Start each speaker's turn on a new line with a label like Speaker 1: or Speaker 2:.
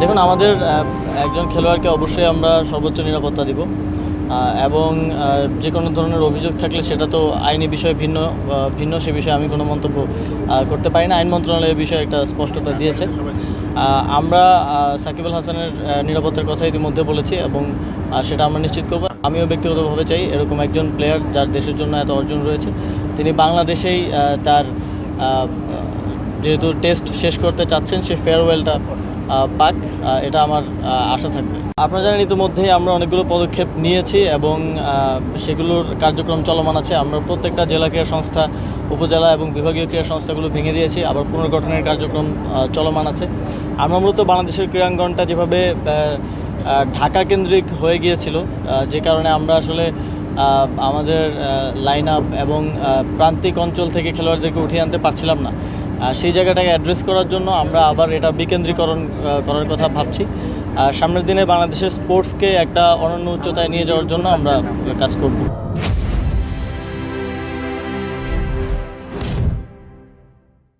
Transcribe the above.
Speaker 1: দেখুন, আমাদের একজন খেলোয়াড়কে অবশ্যই আমরা সর্বোচ্চ নিরাপত্তা দিব। এবং যে কোনো ধরনের অভিযোগ থাকলে সেটা তো আইনি বিষয়ে ভিন্ন ভিন্ন, সে বিষয়ে আমি কোনো মন্তব্য করতে পারি না। আইন মন্ত্রণালয়ের বিষয়ে একটা স্পষ্টতা দিয়েছে। আমরা সাকিব আল হাসানের নিরাপত্তার কথা ইতিমধ্যে বলেছি এবং সেটা আমরা নিশ্চিত করব। আমিও ব্যক্তিগতভাবে চাই এরকম একজন প্লেয়ার যার দেশের জন্য এত অর্জন রয়েছে। তিনি বাংলাদেশেই তার যেহেতু টেস্ট শেষ করতে চাচ্ছেন সে ফেয়ারওয়েলটা পাক এটা আমার আশা থাকবে। আপনারা জানেন ইতিমধ্যেই আমরা অনেকগুলো পদক্ষেপ নিয়েছি এবং সেগুলোর কার্যক্রম চলমান আছে। আমরা প্রত্যেকটা জেলা ক্রীড়া সংস্থা, উপজেলা এবং বিভাগীয় ক্রীড়া সংস্থাগুলো ভেঙে দিয়েছি। আবার পুনর্গঠনের কার্যক্রম চলমান আছে। আমরা মূলত বাংলাদেশের ক্রীড়াঙ্গনটা যেভাবে ঢাকা কেন্দ্রিক হয়ে গিয়েছিল যে কারণে আমরা আসলে আমাদের লাইন আপ এবং প্রান্তিক অঞ্চল থেকে খেলোয়াড়দেরকে উঠিয়ে আনতে পারছিলাম না। সেই জায়গাটাকে অ্যাড্রেস করার জন্য আমরা আবার এটা বিকেন্দ্রীকরণ করার কথা ভাবছি। আর সামনের দিনে বাংলাদেশের স্পোর্টসকে একটা অনন্য উচ্চতায় নিয়ে যাওয়ার জন্য আমরা কাজ করব।